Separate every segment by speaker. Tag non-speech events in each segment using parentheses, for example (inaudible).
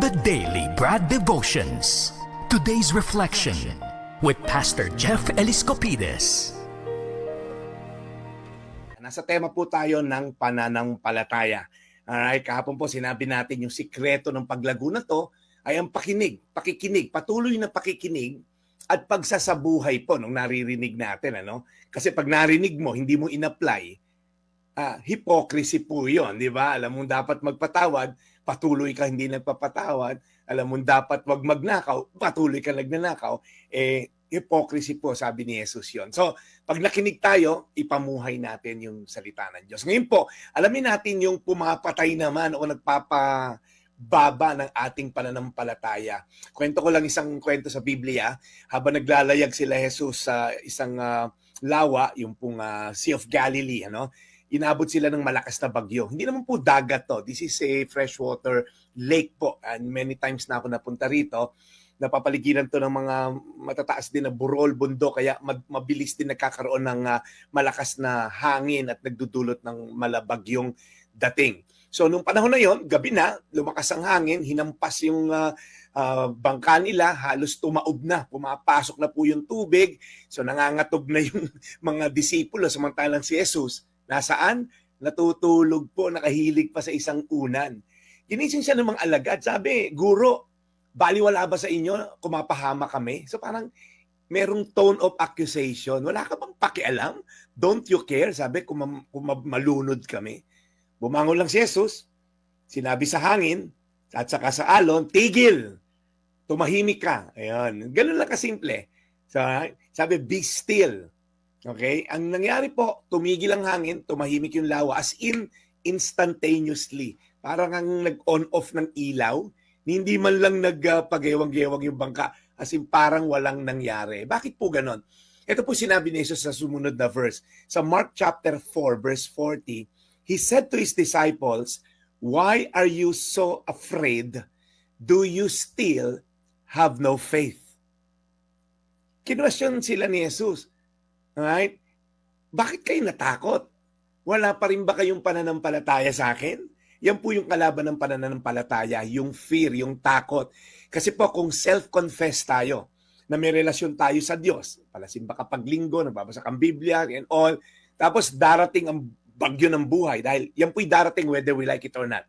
Speaker 1: The Daily Brad Devotions. Today's reflection with Pastor Jeff Eliscopides.
Speaker 2: Nasa tema po tayo ng pananampalataya. Alright, kahapon po sinabi natin yung sikreto ng paglago na to ay ang pakinig, pakikinig, patuloy na pakikinig at pagsasabuhay po nung naririnig natin. Ano? Kasi pag narinig mo, hindi mo in-apply, ah, hypocrisy po yun, di ba? Alam mo dapat magpatawad, patuloy ka hindi nagpapatawad. Alam mo dapat wag magnakaw, patuloy ka nagnanakaw. Eh, hypocrisy po, sabi ni Jesus yon. So, pag nakinig tayo, ipamuhay natin yung salita ng Diyos. Ngayon po, alamin natin yung pumapatay naman o nagpapababa ng ating pananampalataya. Kwento ko lang isang kwento sa Biblia. Habang naglalayag sila Jesus sa isang ah, lawa, yung pong ah, Sea of Galilee, ano? Inabot sila ng malakas na bagyo. Hindi naman po dagat to. This is a freshwater lake po. And many times na ako napunta rito. Napapaligiran to ng mga matataas din na burol, bundok. Kaya mabilis din nagkakaroon ng ah, malakas na hangin at nagdudulot ng malabagyong dating. So nung panahon na yon, gabi na, lumakas ang hangin, hinampas yung ah, ah, bangka nila, halos tumaob na, pumapasok na po yung tubig. So nangangatog na yung (laughs) mga disipulo samantalang si Jesus Nasaan? Natutulog po, nakahilig pa sa isang unan. Ginising siya ng mga alagad. Sabi, Guro, baliwala ba sa inyo? Kumapahama kami. So parang merong tone of accusation. Wala ka bang pakialam? Don't you care? Sabi, kung, ma- kung ma- malunod kami. Bumangon lang si Jesus. Sinabi sa hangin at saka sa alon, tigil. Tumahimik ka. Ayun. Ganun lang kasimple. So, sabi, be still. Okay? Ang nangyari po, tumigil ang hangin, tumahimik yung lawa as in instantaneously. Parang ang nag-on-off ng ilaw, hindi man lang nagpagewang-gewang yung bangka as in parang walang nangyari. Bakit po ganon? Ito po sinabi ni Jesus sa sumunod na verse. Sa Mark chapter 4 verse 40, He said to His disciples, Why are you so afraid? Do you still have no faith? Kinwestiyon sila ni Jesus. Alright? Bakit kayo natakot? Wala pa rin ba kayong pananampalataya sa akin? Yan po yung kalaban ng pananampalataya, yung fear, yung takot. Kasi po kung self-confess tayo na may relasyon tayo sa Diyos, palasimba ka paglinggo, nagbabasa kang Biblia and all, tapos darating ang bagyo ng buhay dahil yan po'y darating whether we like it or not.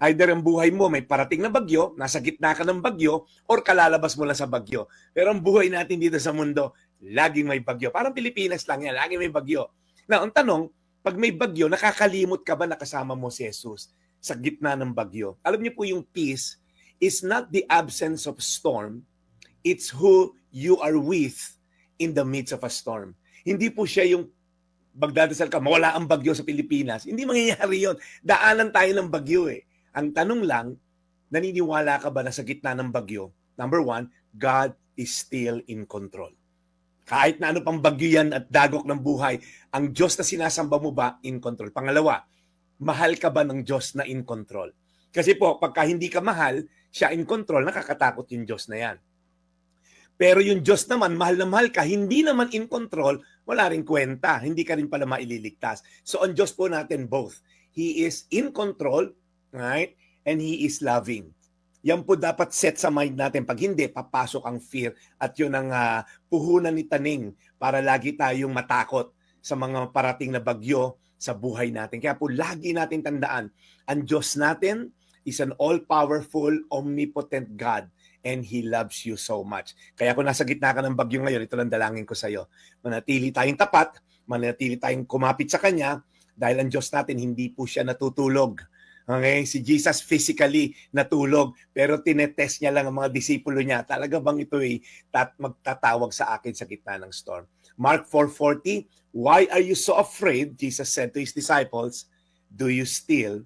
Speaker 2: Either ang buhay mo may parating na bagyo, nasa gitna ka ng bagyo, or kalalabas mo lang sa bagyo. Pero ang buhay natin dito sa mundo, laging may bagyo. Parang Pilipinas lang yan, laging may bagyo. Now, ang tanong, pag may bagyo, nakakalimot ka ba na kasama mo si Jesus sa gitna ng bagyo? Alam niyo po yung peace is not the absence of storm, it's who you are with in the midst of a storm. Hindi po siya yung magdadasal ka, mawala ang bagyo sa Pilipinas. Hindi mangyayari yon. Daanan tayo ng bagyo eh. Ang tanong lang, naniniwala ka ba na sa gitna ng bagyo? Number one, God is still in control. Kahit na ano pang bagyo yan at dagok ng buhay, ang Diyos na sinasamba mo ba in control? Pangalawa, mahal ka ba ng Diyos na in control? Kasi po, pagka hindi ka mahal, siya in control, nakakatakot yung Diyos na yan. Pero yung Diyos naman, mahal na mahal ka, hindi naman in control, wala rin kwenta. Hindi ka rin pala maililigtas. So ang Diyos po natin both. He is in control, right? And He is loving. Yan po dapat set sa mind natin. Pag hindi, papasok ang fear at yun ang ah, puhunan ni Taning para lagi tayong matakot sa mga parating na bagyo sa buhay natin. Kaya po lagi natin tandaan, ang Diyos natin is an all-powerful, omnipotent God and He loves you so much. Kaya kung nasa gitna ka ng bagyo ngayon, ito lang dalangin ko sa iyo. Manatili tayong tapat, manatili tayong kumapit sa Kanya dahil ang Diyos natin hindi po siya natutulog. Okay, si Jesus physically natulog pero tinetest niya lang ang mga disipulo niya. Talaga bang ito ay tat magtatawag sa akin sa gitna ng storm? Mark 4:40, Why are you so afraid? Jesus said to his disciples, Do you still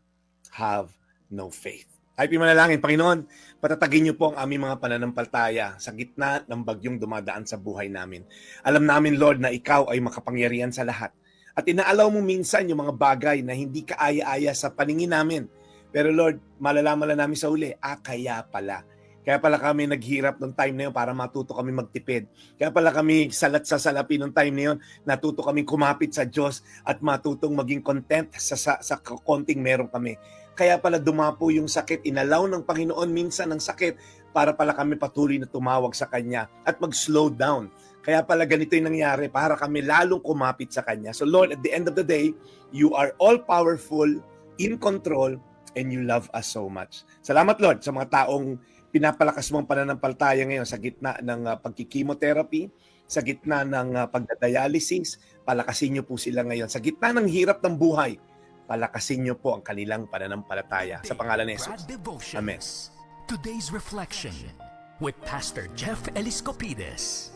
Speaker 2: have no faith? Ay pimanalangin, Panginoon, patatagin niyo po ang aming mga pananampalataya sa gitna ng bagyong dumadaan sa buhay namin. Alam namin, Lord, na ikaw ay makapangyarihan sa lahat. At inaalaw mo minsan yung mga bagay na hindi kaaya-aya sa paningin namin. Pero Lord, malalaman lang namin sa uli, ah, kaya pala. Kaya pala kami naghirap nung time na yun para matuto kami magtipid. Kaya pala kami salat sa salapi nung time na yun, natuto kami kumapit sa Diyos at matutong maging content sa, sa, sa konting meron kami. Kaya pala dumapo yung sakit, inalaw ng Panginoon minsan ng sakit para pala kami patuloy na tumawag sa Kanya at mag-slow down. Kaya pala ganito yung nangyari para kami lalong kumapit sa Kanya. So Lord, at the end of the day, you are all-powerful, in control, and you love us so much. Salamat Lord sa mga taong pinapalakas mong pananampalataya ngayon sa gitna ng uh, pagkikimotherapy, sa gitna ng uh, pagdadialysis, palakasin niyo po sila ngayon. Sa gitna ng hirap ng buhay, palakasin niyo po ang kanilang pananampalataya. Sa pangalan ni Jesus. Amen.
Speaker 1: Today's reflection with Pastor Jeff Eliscopides.